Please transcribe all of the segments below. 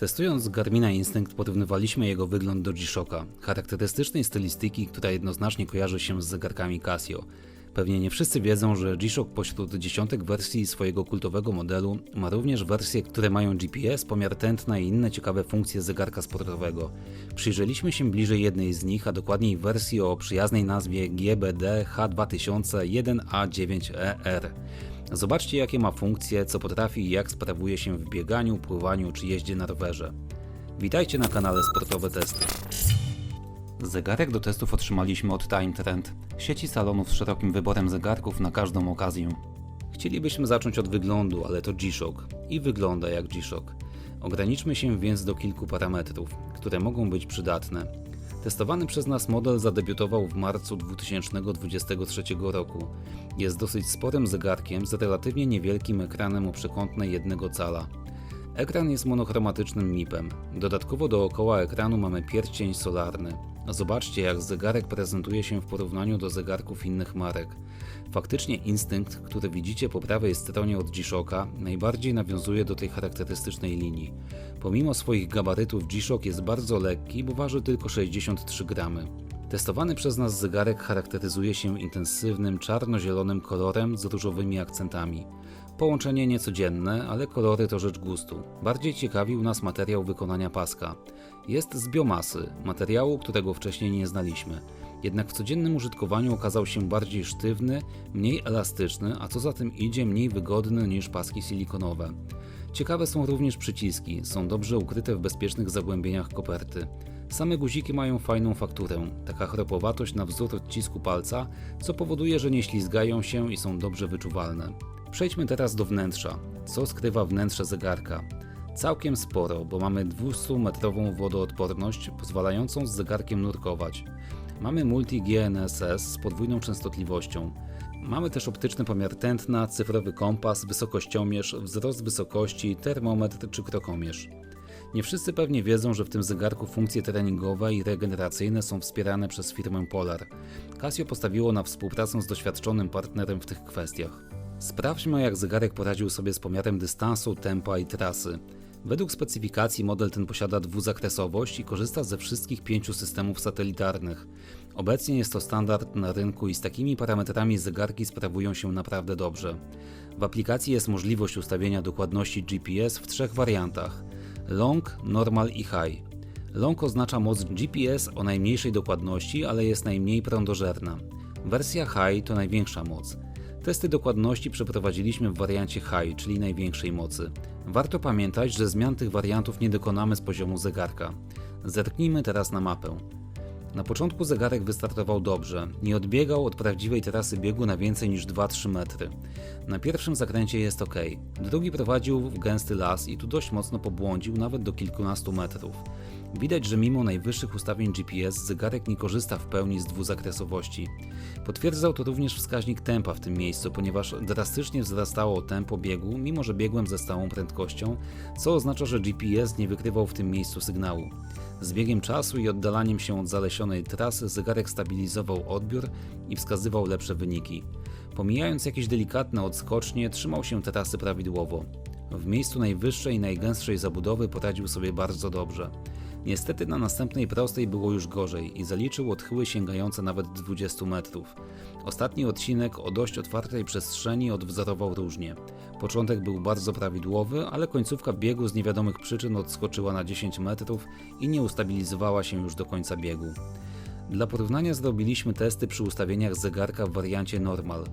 Testując Garmina Instinct porównywaliśmy jego wygląd do G-Shocka, charakterystycznej stylistyki, która jednoznacznie kojarzy się z zegarkami Casio. Pewnie nie wszyscy wiedzą, że G-Shock pośród dziesiątek wersji swojego kultowego modelu ma również wersje, które mają GPS, pomiar tętna i inne ciekawe funkcje zegarka sportowego. Przyjrzeliśmy się bliżej jednej z nich, a dokładniej wersji o przyjaznej nazwie GBD H2001A9ER. Zobaczcie jakie ma funkcje, co potrafi i jak sprawuje się w bieganiu, pływaniu czy jeździe na rowerze. Witajcie na kanale Sportowe Testy. Zegarek do testów otrzymaliśmy od Time Trend, sieci salonów z szerokim wyborem zegarków na każdą okazję. Chcielibyśmy zacząć od wyglądu, ale to G-Shock i wygląda jak G-Shock. Ograniczmy się więc do kilku parametrów, które mogą być przydatne. Testowany przez nas model zadebiutował w marcu 2023 roku. Jest dosyć sporym zegarkiem z relatywnie niewielkim ekranem o przekątnej 1 cala. Ekran jest monochromatycznym MIP-em. Dodatkowo dookoła ekranu mamy pierścień solarny. Zobaczcie jak zegarek prezentuje się w porównaniu do zegarków innych marek. Faktycznie instynkt, który widzicie po prawej stronie od G-Shocka, najbardziej nawiązuje do tej charakterystycznej linii. Pomimo swoich gabarytów G-Shock jest bardzo lekki, bo waży tylko 63 gramy. Testowany przez nas zegarek charakteryzuje się intensywnym czarno-zielonym kolorem z różowymi akcentami. Połączenie niecodzienne, ale kolory to rzecz gustu. Bardziej ciekawił nas materiał wykonania paska. Jest z biomasy, materiału, którego wcześniej nie znaliśmy. Jednak w codziennym użytkowaniu okazał się bardziej sztywny, mniej elastyczny, a co za tym idzie mniej wygodny niż paski silikonowe. Ciekawe są również przyciski, są dobrze ukryte w bezpiecznych zagłębieniach koperty. Same guziki mają fajną fakturę, taka chropowatość na wzór odcisku palca, co powoduje, że nie ślizgają się i są dobrze wyczuwalne. Przejdźmy teraz do wnętrza. Co skrywa wnętrze zegarka? Całkiem sporo, bo mamy 200-metrową wodoodporność pozwalającą z zegarkiem nurkować. Mamy multi GNSS z podwójną częstotliwością. Mamy też optyczny pomiar tętna, cyfrowy kompas, wysokościomierz, wzrost wysokości, termometr czy krokomierz. Nie wszyscy pewnie wiedzą, że w tym zegarku funkcje treningowe i regeneracyjne są wspierane przez firmę Polar. Casio postawiło na współpracę z doświadczonym partnerem w tych kwestiach. Sprawdźmy, jak zegarek poradził sobie z pomiarem dystansu, tempa i trasy. Według specyfikacji model ten posiada dwuzakresowość i korzysta ze wszystkich pięciu systemów satelitarnych. Obecnie jest to standard na rynku i z takimi parametrami zegarki sprawują się naprawdę dobrze. W aplikacji jest możliwość ustawienia dokładności GPS w trzech wariantach: long, normal i high. Long oznacza moc GPS o najmniejszej dokładności, ale jest najmniej prądożerna. Wersja high to największa moc. Testy dokładności przeprowadziliśmy w wariancie High, czyli największej mocy. Warto pamiętać, że zmian tych wariantów nie dokonamy z poziomu zegarka. Zerknijmy teraz na mapę. Na początku zegarek wystartował dobrze, nie odbiegał od prawdziwej trasy biegu na więcej niż 2-3 metry. Na pierwszym zakręcie jest ok, drugi prowadził w gęsty las i tu dość mocno pobłądził nawet do kilkunastu metrów. Widać, że mimo najwyższych ustawień GPS zegarek nie korzysta w pełni z dwuzakresowości. Potwierdzał to również wskaźnik tempa w tym miejscu, ponieważ drastycznie wzrastało tempo biegu, mimo że biegłem ze stałą prędkością, co oznacza, że GPS nie wykrywał w tym miejscu sygnału. Z biegiem czasu i oddalaniem się od zalesionej trasy zegarek stabilizował odbiór i wskazywał lepsze wyniki. Pomijając jakieś delikatne odskocznie, trzymał się trasy prawidłowo. W miejscu najwyższej i najgęstszej zabudowy poradził sobie bardzo dobrze. Niestety na następnej prostej było już gorzej i zaliczył odchyły sięgające nawet 20 metrów. Ostatni odcinek o dość otwartej przestrzeni odwzorował różnie. Początek był bardzo prawidłowy, ale końcówka biegu z niewiadomych przyczyn odskoczyła na 10 metrów i nie ustabilizowała się już do końca biegu. Dla porównania zrobiliśmy testy przy ustawieniach zegarka w wariancie normal.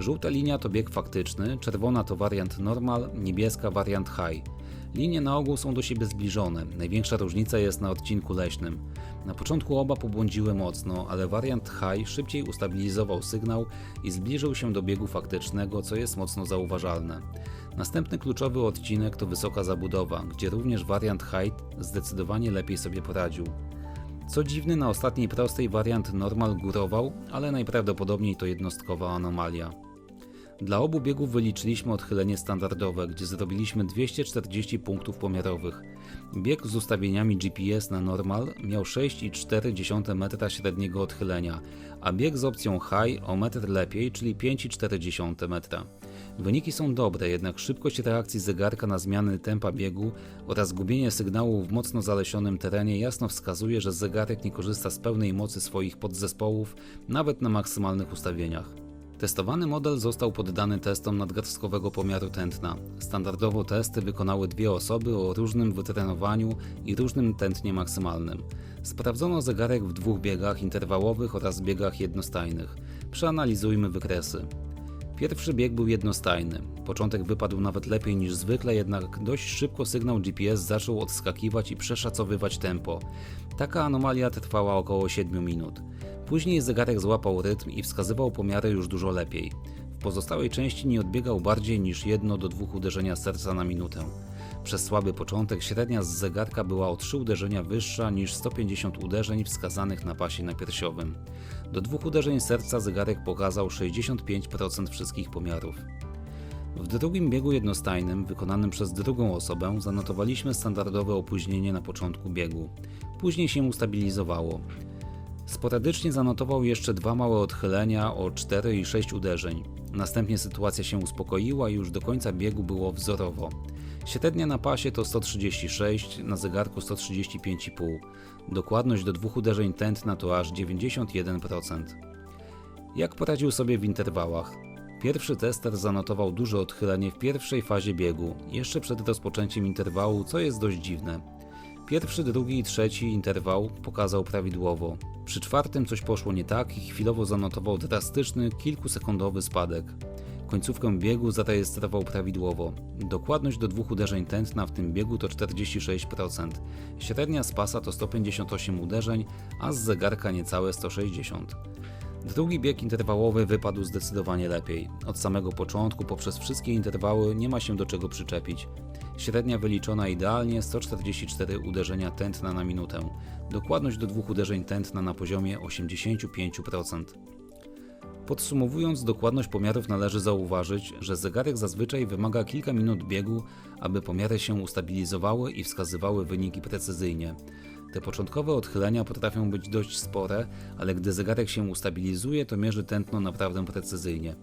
Żółta linia to bieg faktyczny, czerwona to wariant normal, niebieska wariant high. Linie na ogół są do siebie zbliżone, największa różnica jest na odcinku leśnym. Na początku oba pobłądziły mocno, ale wariant high szybciej ustabilizował sygnał i zbliżył się do biegu faktycznego, co jest mocno zauważalne. Następny kluczowy odcinek to wysoka zabudowa, gdzie również wariant high zdecydowanie lepiej sobie poradził. Co dziwne, na ostatniej prostej wariant normal górował, ale najprawdopodobniej to jednostkowa anomalia. Dla obu biegów wyliczyliśmy odchylenie standardowe, gdzie zrobiliśmy 240 punktów pomiarowych. Bieg z ustawieniami GPS na normal miał 6,4 metra średniego odchylenia, a bieg z opcją high o metr lepiej, czyli 5,4 metra. Wyniki są dobre, jednak szybkość reakcji zegarka na zmiany tempa biegu oraz gubienie sygnału w mocno zalesionym terenie jasno wskazuje, że zegarek nie korzysta z pełnej mocy swoich podzespołów nawet na maksymalnych ustawieniach. Testowany model został poddany testom nadgarstkowego pomiaru tętna. Standardowo testy wykonały dwie osoby o różnym wytrenowaniu i różnym tętnie maksymalnym. Sprawdzono zegarek w dwóch biegach interwałowych oraz biegach jednostajnych. Przeanalizujmy wykresy. Pierwszy bieg był jednostajny. Początek wypadł nawet lepiej niż zwykle, jednak dość szybko sygnał GPS zaczął odskakiwać i przeszacowywać tempo. Taka anomalia trwała około 7 minut. Później zegarek złapał rytm i wskazywał pomiary już dużo lepiej. W pozostałej części nie odbiegał bardziej niż jedno do dwóch uderzenia serca na minutę. Przez słaby początek średnia z zegarka była o 3 uderzenia wyższa niż 150 uderzeń wskazanych na pasie napiersiowym. Do dwóch uderzeń serca zegarek pokazał 65% wszystkich pomiarów. W drugim biegu jednostajnym, wykonanym przez drugą osobę, zanotowaliśmy standardowe opóźnienie na początku biegu. Później się ustabilizowało. Sporadycznie zanotował jeszcze dwa małe odchylenia o 4 i 6 uderzeń. Następnie sytuacja się uspokoiła i już do końca biegu było wzorowo. Średnia na pasie to 136, na zegarku 135,5. Dokładność do dwóch uderzeń tętna to aż 91%. Jak poradził sobie w interwałach? Pierwszy tester zanotował duże odchylenie w pierwszej fazie biegu, jeszcze przed rozpoczęciem interwału, co jest dość dziwne. Pierwszy, drugi i trzeci interwał pokazał prawidłowo. Przy czwartym coś poszło nie tak i chwilowo zanotował drastyczny, kilkusekundowy spadek. Końcówkę biegu zarejestrował prawidłowo. Dokładność do dwóch uderzeń tętna w tym biegu to 46%. Średnia z pasa to 158 uderzeń, a z zegarka niecałe 160. Drugi bieg interwałowy wypadł zdecydowanie lepiej. Od samego początku poprzez wszystkie interwały nie ma się do czego przyczepić. Średnia wyliczona idealnie 144 uderzenia tętna na minutę. Dokładność do dwóch uderzeń tętna na poziomie 85%. Podsumowując dokładność pomiarów należy zauważyć, że zegarek zazwyczaj wymaga kilka minut biegu, aby pomiary się ustabilizowały i wskazywały wyniki precyzyjnie. Te początkowe odchylenia potrafią być dość spore, ale gdy zegarek się ustabilizuje, to mierzy tętno naprawdę precyzyjnie.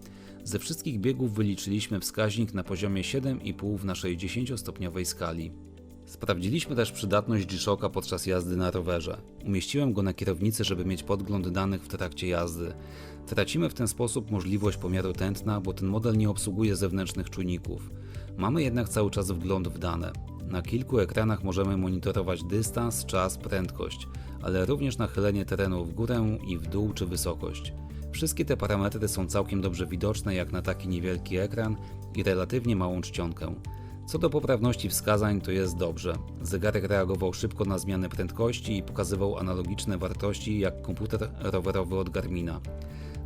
Ze wszystkich biegów wyliczyliśmy wskaźnik na poziomie 7,5 w naszej 10-stopniowej skali. Sprawdziliśmy też przydatność G-Shocka podczas jazdy na rowerze. Umieściłem go na kierownicy, żeby mieć podgląd danych w trakcie jazdy. Tracimy w ten sposób możliwość pomiaru tętna, bo ten model nie obsługuje zewnętrznych czujników. Mamy jednak cały czas wgląd w dane. Na kilku ekranach możemy monitorować dystans, czas, prędkość, ale również nachylenie terenu w górę i w dół czy wysokość. Wszystkie te parametry są całkiem dobrze widoczne jak na taki niewielki ekran i relatywnie małą czcionkę. Co do poprawności wskazań, to jest dobrze. Zegarek reagował szybko na zmiany prędkości i pokazywał analogiczne wartości jak komputer rowerowy od Garmina.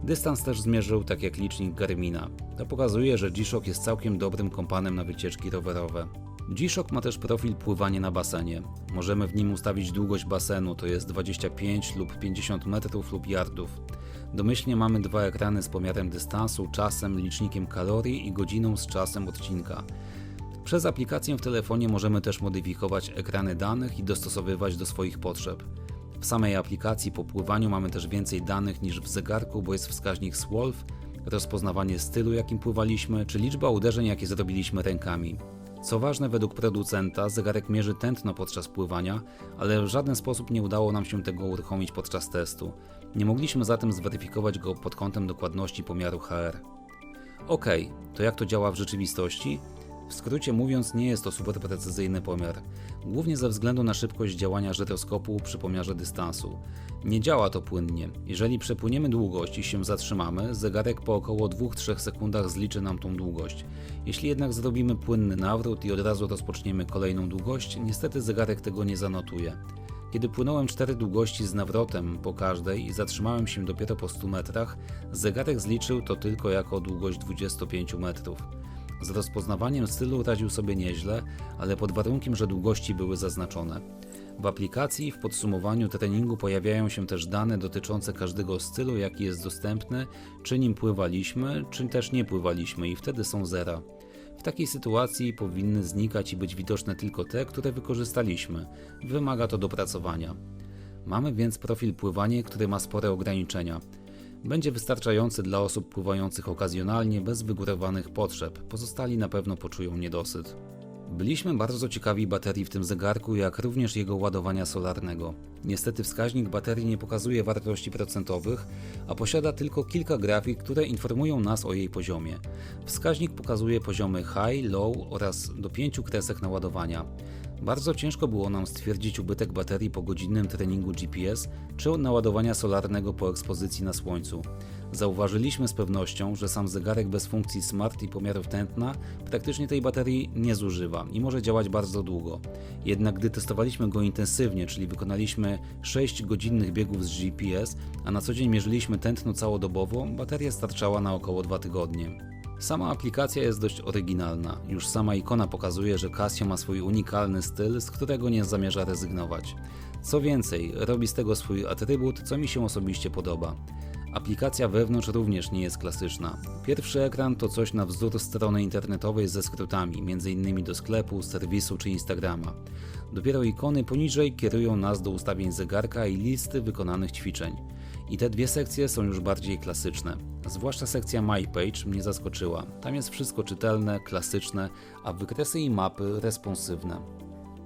Dystans też zmierzył tak jak licznik Garmina. To pokazuje, że G-Shock jest całkiem dobrym kompanem na wycieczki rowerowe. G-Shock ma też profil pływanie na basenie. Możemy w nim ustawić długość basenu, to jest 25 lub 50 metrów lub yardów. Domyślnie mamy dwa ekrany z pomiarem dystansu, czasem, licznikiem kalorii i godziną z czasem odcinka. Przez aplikację w telefonie możemy też modyfikować ekrany danych i dostosowywać do swoich potrzeb. W samej aplikacji po pływaniu mamy też więcej danych niż w zegarku, bo jest wskaźnik SWOLF, rozpoznawanie stylu jakim pływaliśmy, czy liczba uderzeń jakie zrobiliśmy rękami. Co ważne, według producenta zegarek mierzy tętno podczas pływania, ale w żaden sposób nie udało nam się tego uruchomić podczas testu. Nie mogliśmy zatem zweryfikować go pod kątem dokładności pomiaru HR. Ok, to jak to działa w rzeczywistości? W skrócie mówiąc, nie jest to super precyzyjny pomiar, głównie ze względu na szybkość działania żyroskopu przy pomiarze dystansu. Nie działa to płynnie. Jeżeli przepłyniemy długość i się zatrzymamy, zegarek po około 2-3 sekundach zliczy nam tą długość. Jeśli jednak zrobimy płynny nawrót i od razu rozpoczniemy kolejną długość, niestety zegarek tego nie zanotuje. Kiedy płynąłem cztery długości z nawrotem po każdej i zatrzymałem się dopiero po 100 metrach, zegarek zliczył to tylko jako długość 25 metrów. Z rozpoznawaniem stylu radził sobie nieźle, ale pod warunkiem, że długości były zaznaczone. W aplikacji w podsumowaniu treningu pojawiają się też dane dotyczące każdego stylu, jaki jest dostępny, czy nim pływaliśmy, czy też nie pływaliśmy i wtedy są zera. W takiej sytuacji powinny znikać i być widoczne tylko te, które wykorzystaliśmy. Wymaga to dopracowania. Mamy więc profil pływanie, który ma spore ograniczenia. Będzie wystarczający dla osób pływających okazjonalnie, bez wygórowanych potrzeb. Pozostali na pewno poczują niedosyt. Byliśmy bardzo ciekawi baterii w tym zegarku, jak również jego ładowania solarnego. Niestety wskaźnik baterii nie pokazuje wartości procentowych, a posiada tylko kilka grafik, które informują nas o jej poziomie. Wskaźnik pokazuje poziomy high, low oraz do 5 kresek naładowania. Bardzo ciężko było nam stwierdzić ubytek baterii po godzinnym treningu GPS czy naładowania solarnego po ekspozycji na słońcu. Zauważyliśmy z pewnością, że sam zegarek bez funkcji smart i pomiarów tętna praktycznie tej baterii nie zużywa i może działać bardzo długo. Jednak gdy testowaliśmy go intensywnie, czyli wykonaliśmy 6 godzinnych biegów z GPS, a na co dzień mierzyliśmy tętno całodobowo, bateria starczała na około 2 tygodnie. Sama aplikacja jest dość oryginalna. Już sama ikona pokazuje, że Casio ma swój unikalny styl, z którego nie zamierza rezygnować. Co więcej, robi z tego swój atrybut, co mi się osobiście podoba. Aplikacja wewnątrz również nie jest klasyczna. Pierwszy ekran to coś na wzór strony internetowej ze skrótami, m.in. do sklepu, serwisu czy Instagrama. Dopiero ikony poniżej kierują nas do ustawień zegarka i listy wykonanych ćwiczeń. I te dwie sekcje są już bardziej klasyczne. Zwłaszcza sekcja My Page mnie zaskoczyła. Tam jest wszystko czytelne, klasyczne, a wykresy i mapy responsywne.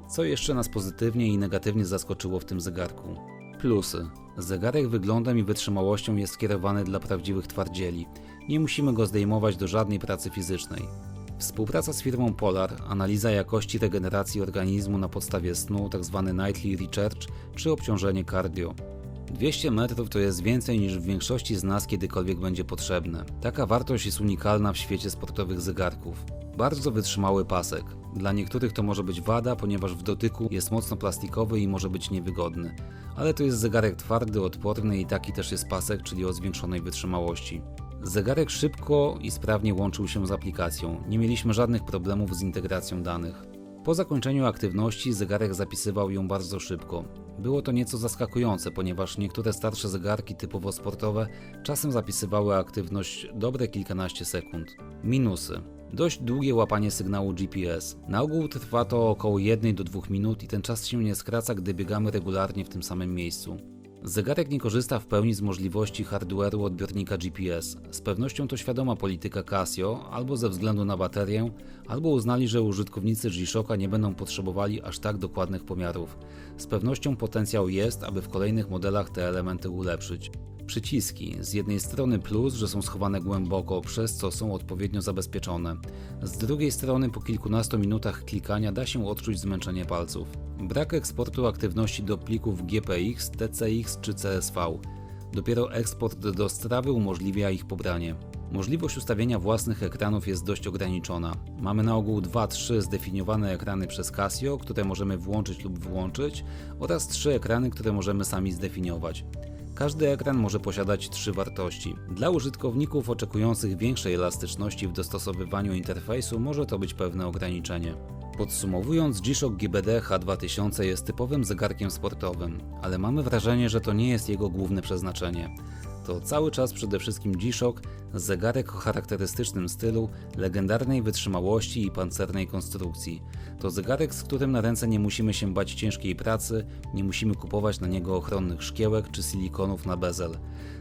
Co jeszcze nas pozytywnie i negatywnie zaskoczyło w tym zegarku? Plusy. Zegarek wyglądem i wytrzymałością jest skierowany dla prawdziwych twardzieli. Nie musimy go zdejmować do żadnej pracy fizycznej. Współpraca z firmą Polar, analiza jakości regeneracji organizmu na podstawie snu, tzw. nightly recharge, czy obciążenie cardio. 200 metrów to jest więcej niż w większości z nas kiedykolwiek będzie potrzebne. Taka wartość jest unikalna w świecie sportowych zegarków. Bardzo wytrzymały pasek. Dla niektórych to może być wada, ponieważ w dotyku jest mocno plastikowy i może być niewygodny. Ale to jest zegarek twardy, odporny i taki też jest pasek, czyli o zwiększonej wytrzymałości. Zegarek szybko i sprawnie łączył się z aplikacją. Nie mieliśmy żadnych problemów z integracją danych. Po zakończeniu aktywności zegarek zapisywał ją bardzo szybko. Było to nieco zaskakujące, ponieważ niektóre starsze zegarki typowo sportowe czasem zapisywały aktywność dobre kilkanaście sekund. Minusy. Dość długie łapanie sygnału GPS. Na ogół trwa to około 1 do 2 minut i ten czas się nie skraca, gdy biegamy regularnie w tym samym miejscu. Zegarek nie korzysta w pełni z możliwości hardware'u odbiornika GPS. Z pewnością to świadoma polityka Casio, albo ze względu na baterię, albo uznali, że użytkownicy G-Shocka nie będą potrzebowali aż tak dokładnych pomiarów. Z pewnością potencjał jest, aby w kolejnych modelach te elementy ulepszyć. Przyciski. Z jednej strony plus, że są schowane głęboko, przez co są odpowiednio zabezpieczone. Z drugiej strony po kilkunastu minutach klikania da się odczuć zmęczenie palców. Brak eksportu aktywności do plików GPX, TCX czy CSV. Dopiero eksport do strawy umożliwia ich pobranie. Możliwość ustawienia własnych ekranów jest dość ograniczona. Mamy na ogół 2-3 zdefiniowane ekrany przez Casio, które możemy włączyć lub wyłączyć, oraz 3 ekrany, które możemy sami zdefiniować. Każdy ekran może posiadać trzy wartości. Dla użytkowników oczekujących większej elastyczności w dostosowywaniu interfejsu może to być pewne ograniczenie. Podsumowując, G-Shock GBD H2000 jest typowym zegarkiem sportowym, ale mamy wrażenie, że to nie jest jego główne przeznaczenie. To cały czas przede wszystkim G-Shock, zegarek o charakterystycznym stylu, legendarnej wytrzymałości i pancernej konstrukcji. To zegarek, z którym na ręce nie musimy się bać ciężkiej pracy, nie musimy kupować na niego ochronnych szkiełek czy silikonów na bezel.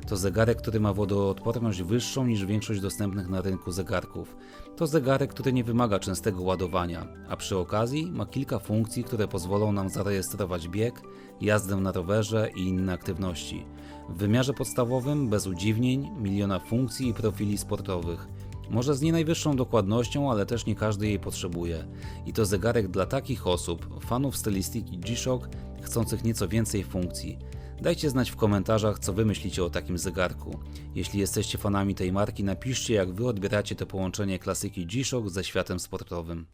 To zegarek, który ma wodoodporność wyższą niż większość dostępnych na rynku zegarków. To zegarek, który nie wymaga częstego ładowania, a przy okazji ma kilka funkcji, które pozwolą nam zarejestrować bieg, jazdę na rowerze i inne aktywności. W wymiarze podstawowym, bez udziwnień, miliona funkcji i profili sportowych. Może z nie najwyższą dokładnością, ale też nie każdy jej potrzebuje. I to zegarek dla takich osób, fanów stylistyki G-Shock, chcących nieco więcej funkcji. Dajcie znać w komentarzach, co wy myślicie o takim zegarku. Jeśli jesteście fanami tej marki, napiszcie, jak wy odbieracie to połączenie klasyki G-Shock ze światem sportowym.